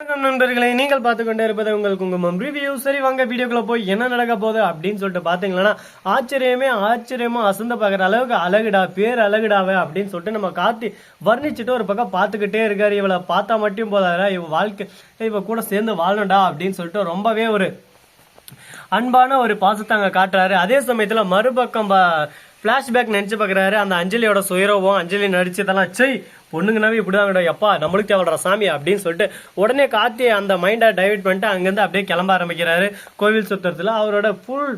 வணக்கம் நண்பர்களை நீங்கள் பார்த்து கொண்டே இருப்பது உங்கள் குங்குமம் ரிவ்யூ சரி வாங்க வீடியோக்குள்ள போய் என்ன நடக்க போகுது அப்படின்னு சொல்லிட்டு பாத்தீங்கன்னா ஆச்சரியமே ஆச்சரியமா அசந்த பார்க்குற அளவுக்கு அழகுடா பேர் அழகுடாவே அப்படின்னு சொல்லிட்டு நம்ம காத்தி வர்ணிச்சுட்டு ஒரு பக்கம் பார்த்துக்கிட்டே இருக்காரு. இவளை பார்த்தா மட்டும் போதாதா? இவ வாழ்க்கை இவ கூட சேர்ந்து வாழணும்டா அப்படின்னு சொல்லிட்டு ரொம்பவே ஒரு அன்பான ஒரு பாசத்தை அங்க காட்டுறாரு. அதே சமயத்துல மறுபக்கம் பிளாஷ்பேக் நினைச்சு பாக்குறாரு. அந்த அஞ்சலியோட சுயரோபம் அஞ்சலி நடிச்சதெல்லாம் செய் பொண்ணுங்கனாவே இப்படிதாங்கடா எப்பா நம்மளுக்கு தேவைடா சாமி அப்படின்னு சொல்லிட்டு உடனே கார்த்தி அந்த மைண்டை டைவெர்ட் பண்ணிட்டு அங்கிருந்து அப்படியே கிளம்ப ஆரம்பிக்கிறாரு. கோவில் சுத்தறதுல அவரோட ஃபுல்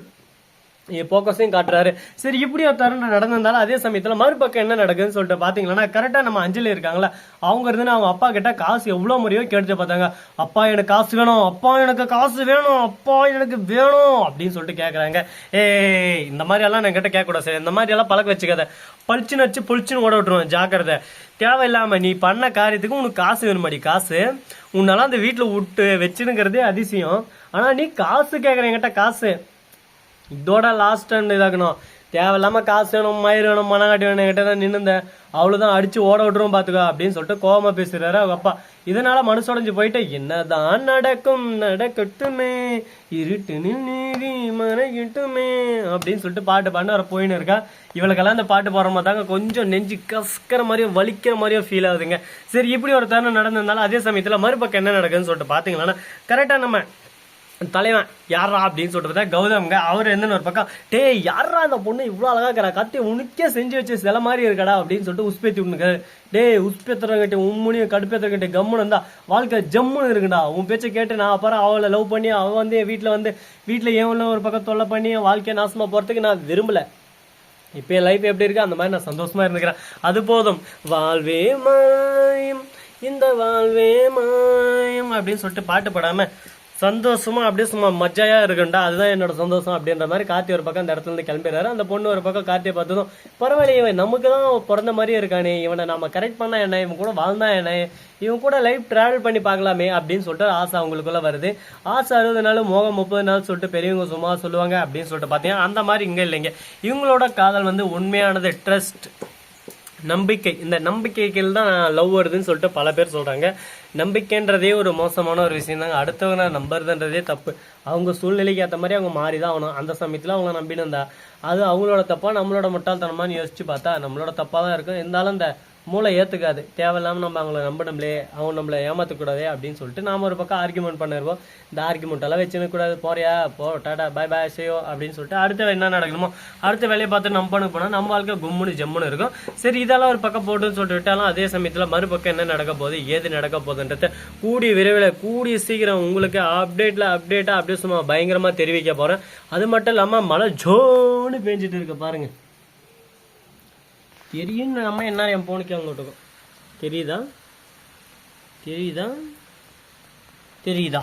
போக்கஸையும் காட்டுறாரு. சரி இப்படி ஒரு தருணம் நடந்திருந்தாலும் அதே சமயத்துல மறுபக்கம் என்ன நடக்குதுன்னு சொல்லிட்டு பாத்தீங்கன்னா கரெக்டா நம்ம அஞ்சலி இருக்காங்களா அவங்க இருந்து அவங்க அப்பா கிட்ட காசு எவ்வளவு முறையோ கேட்டு பார்த்தாங்க. அப்பா எனக்கு காசு வேணும் அப்பா எனக்கு காசு வேணும் அப்பா எனக்கு வேணும் அப்படின்னு சொல்லிட்டு கேக்குறாங்க. ஏ இந்த மாதிரி எல்லாம் நான் கிட்ட கேட்க கூடாது சார். இந்த மாதிரி எல்லாம் பழக்க வச்சுக்காத. பளிச்சுன்னு வச்சு பொழிச்சுன்னு ஓட விட்டுருவேன் ஜாக்கிரதை. தேவையில்லாம நீ பண்ண காரியத்துக்கு உனக்கு காசு வேணுமாடி காசு? உன்னால அந்த வீட்டுல விட்டு வச்சுனுங்கிறதே அதிசயம். ஆனா நீ காசு கேக்குற என்கிட்ட காசு. இதோட லாஸ்ட் டைம் இதாக்கணும். தேவையில்லாம காசு வேணும் மயிர் வேணும் மனங்காட்டி வேணும் கிட்ட தான் நின்னுந்தேன் அவ்வளவுதான் அடிச்சு ஓட விட்டுரும் பாத்துக்கோ அப்படின்னு சொல்லிட்டு கோவமாக பேசுறாரு அவங்க அப்பா. இதனால மனசுடைஞ்சு போயிட்டு என்னதான் நடக்கும் நடக்கட்டுமே இருட்டு நீதி மறையட்டுமே அப்படின்னு சொல்லிட்டு பாட்டு பாட்டு வர போயின்னு இருக்கா இவளுக்கெல்லாம் இந்த பாட்டு போற தாங்க கொஞ்சம் நெஞ்சு கஸ்கிற மாதிரியும் வலிக்கிற மாதிரியும் ஃபீல் ஆகுதுங்க. சரி இப்படி ஒரு தருணம் நடந்திருந்தாலும் அதே சமயத்துல மறுபக்கம் என்ன நடக்குதுன்னு சொல்லிட்டு பாத்தீங்கன்னா கரெக்டா நம்ம தலைவன் யாரா அப்படின்னு சொல்லிட்டு பார்த்தா கௌதம்ங்க. அவர் என்னன்னு ஒரு பக்கம் டேய் யாரா அந்த பொண்ணு? இவ்வளோ அழகா இருக்கிறா. கத்தி உனக்கே செஞ்சு வச்சு சில மாதிரி இருக்கடா அப்படின்னு சொல்லிட்டு உஸ்பேத்தி விட்டுருக்காரு டே உஸ்பேத்துறங்கிட்ட உம்முனியும் கடுப்பேத்துறங்கிட்ட கம்முன்னு இருந்தா வாழ்க்கை ஜம்முன்னு இருக்குடா. உன் பேச்சை கேட்டு நான் அப்புறம் அவளை லவ் பண்ணி அவன் வந்து என் வீட்டில் வந்து வீட்டில் ஏன் ஒரு பக்கம் தொல்லை பண்ணி என் வாழ்க்கையை நாசமா போறதுக்கு நான் விரும்பல. இப்போ என் லைஃப் எப்படி இருக்கு? அந்த மாதிரி நான் சந்தோஷமா இருந்துக்கிறேன். அது போதும். வாழ்வே மாயம் இந்த வாழ்வே மாயம் அப்படின்னு சொல்லிட்டு பாட்டு பாடாம சந்தோஷமா அப்படியே சும்மா மஜ்ஜாயா இருக்குண்டா அதுதான் என்னோட சந்தோஷம் அப்படின்ற மாதிரி கார்த்தி ஒரு பக்கம் அந்த இடத்துல இருந்து கிளம்பிடுறாரு. அந்த பொண்ணு ஒரு பக்கம் கார்த்தியை பார்த்ததும் பரவாயில்ல இவன் நமக்கு தான் பிறந்த மாதிரியே இருக்கானே இவனை நம்ம கரெக்ட் பண்ணா என்ன இவன் கூட வாழ்ந்தா என்ன இவன் கூட லைஃப் டிராவல் பண்ணி பார்க்கலாமே அப்படின்னு சொல்லிட்டு ஆசை அவங்களுக்குள்ள வருது. ஆசை அறுபது நாள் மோகம் முப்பது நாள் சொல்லிட்டு பெரியவங்க சும்மா சொல்லுவாங்க அப்படின்னு சொல்லிட்டு பார்த்தீங்கன்னா அந்த மாதிரி இங்கே இல்லைங்க. இவங்களோட காதல் வந்து உண்மையானது ட்ரஸ்ட் நம்பிக்கை. இந்த நம்பிக்கைகள் தான் லவ் வருதுன்னு சொல்லிட்டு பல பேர் சொல்கிறாங்க நம்பிக்கைன்றதே ஒரு மோசமான ஒரு விஷயம் தாங்க. அடுத்தவங்க நம்புறதுன்றதே தப்பு. அவங்க சூழ்நிலைக்கு ஏற்ற மாதிரி அவங்க மாறி தான் ஆகணும். அந்த சமயத்தில் அவங்க நம்பின்னு இருந்தா அது அவங்களோட தப்பாக நம்மளோட முட்டாள்தனமானு யோசிச்சு பார்த்தா நம்மளோட தப்பாக தான் இருக்கும். இருந்தாலும் இந்த மூளை ஏற்றுக்காது தேவையில்லாமல் நம்ம அவங்கள நம்பணும்லே அவங்க நம்மளை ஏமாற்றக்கூடாதே அப்படின்னு சொல்லிட்டு நாம் ஒரு பக்கம் ஆர்குமெண்ட் பண்ணிருப்போம் இந்த ஆர்குமெண்ட் எல்லாம் போறியா? போ டாடா பை பாய் செய்யோ அப்படின்னு சொல்லிட்டு அடுத்த வேலை என்ன நடக்கணுமோ அடுத்த வேலையை பார்த்து நம்ம பண்ண போனால் நம்ம வாழ்க்கை கும்முனு ஜம்முன்னு இருக்கும். சரி இதெல்லாம் ஒரு பக்கம் போட்டுன்னு சொல்லிட்டு விட்டாலும் அதே சமயத்தில் மறுபக்கம் என்ன நடக்க போகுது ஏது நடக்க போகுதுன்றத கூடிய விரைவில் கூடிய சீக்கிரம் உங்களுக்கு அப்டேட்டில் அப்டேட்டாக அப்படியே சும்மா பயங்கரமாக தெரிவிக்க போகிறேன் அது மட்டும் இல்லாமல் மழை ஜோன்னு பேஞ்சிட்டு இருக்க பாருங்கள் தெரியும்னு நம்ம என்ன என் போனுக்கு அங்கிட்டு தெரியுதா? தெரியுதா? தெரியுதா?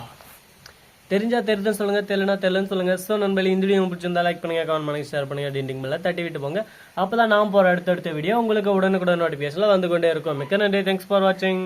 தெரிஞ்சா தெரியுதுன்னு சொல்லுங்க தெரியலனா தெரியலன்னு சொல்லுங்க. ஸோ நண்பர்களே இந்த வீடியோ பிடிச்சிருந்தா லைக் பண்ணுங்க கமெண்ட் பண்ணுங்க ஷேர் பண்ணுங்க டிண்டிங் மேல தட்டி விட்டு போங்க. அப்பதான் நான் போகிற அடுத்தடுத்த வீடியோ உங்களுக்கு உடனுக்குடன் நோட்டிஃபிகேஷனில் வந்து கொண்டே இருக்கும். மிக்க நன்றி. தேங்க்ஸ் ஃபார் வாட்சிங்